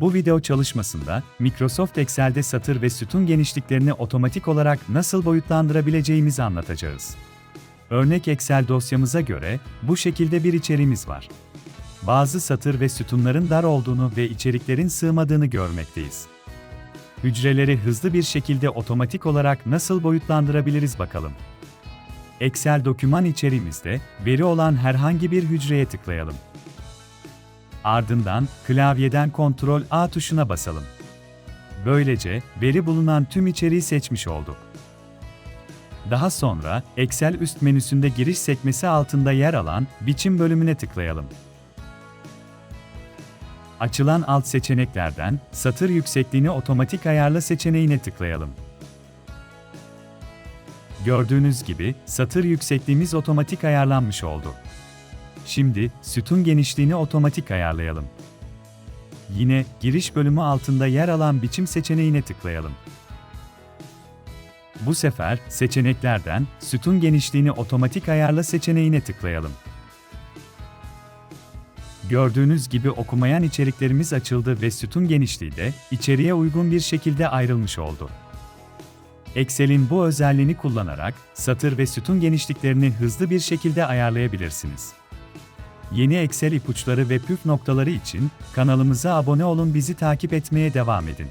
Bu video çalışmasında Microsoft Excel'de satır ve sütun genişliklerini otomatik olarak nasıl boyutlandırabileceğimizi anlatacağız. Örnek Excel dosyamıza göre bu şekilde bir içeriğimiz var. Bazı satır ve sütunların dar olduğunu ve içeriklerin sığmadığını görmekteyiz. Hücreleri hızlı bir şekilde otomatik olarak nasıl boyutlandırabiliriz bakalım. Excel doküman içeriğimizde veri olan herhangi bir hücreye tıklayalım. Ardından klavyeden Ctrl A tuşuna basalım. Böylece veri bulunan tüm içeriği seçmiş olduk. Daha sonra Excel üst menüsünde giriş sekmesi altında yer alan biçim bölümüne tıklayalım. Açılan alt seçeneklerden satır yüksekliğini otomatik ayarla seçeneğine tıklayalım. Gördüğünüz gibi satır yüksekliğimiz otomatik ayarlanmış oldu. Şimdi sütun genişliğini otomatik ayarlayalım. Yine giriş bölümü altında yer alan biçim seçeneğine tıklayalım. Bu sefer seçeneklerden sütun genişliğini otomatik ayarla seçeneğine tıklayalım. Gördüğünüz gibi okumayan içeriklerimiz açıldı ve sütun genişliği de içeriğe uygun bir şekilde ayrılmış oldu. Excel'in bu özelliğini kullanarak satır ve sütun genişliklerini hızlı bir şekilde ayarlayabilirsiniz. Yeni Excel ipuçları ve püf noktaları için kanalımıza abone olun bizi takip etmeye devam edin.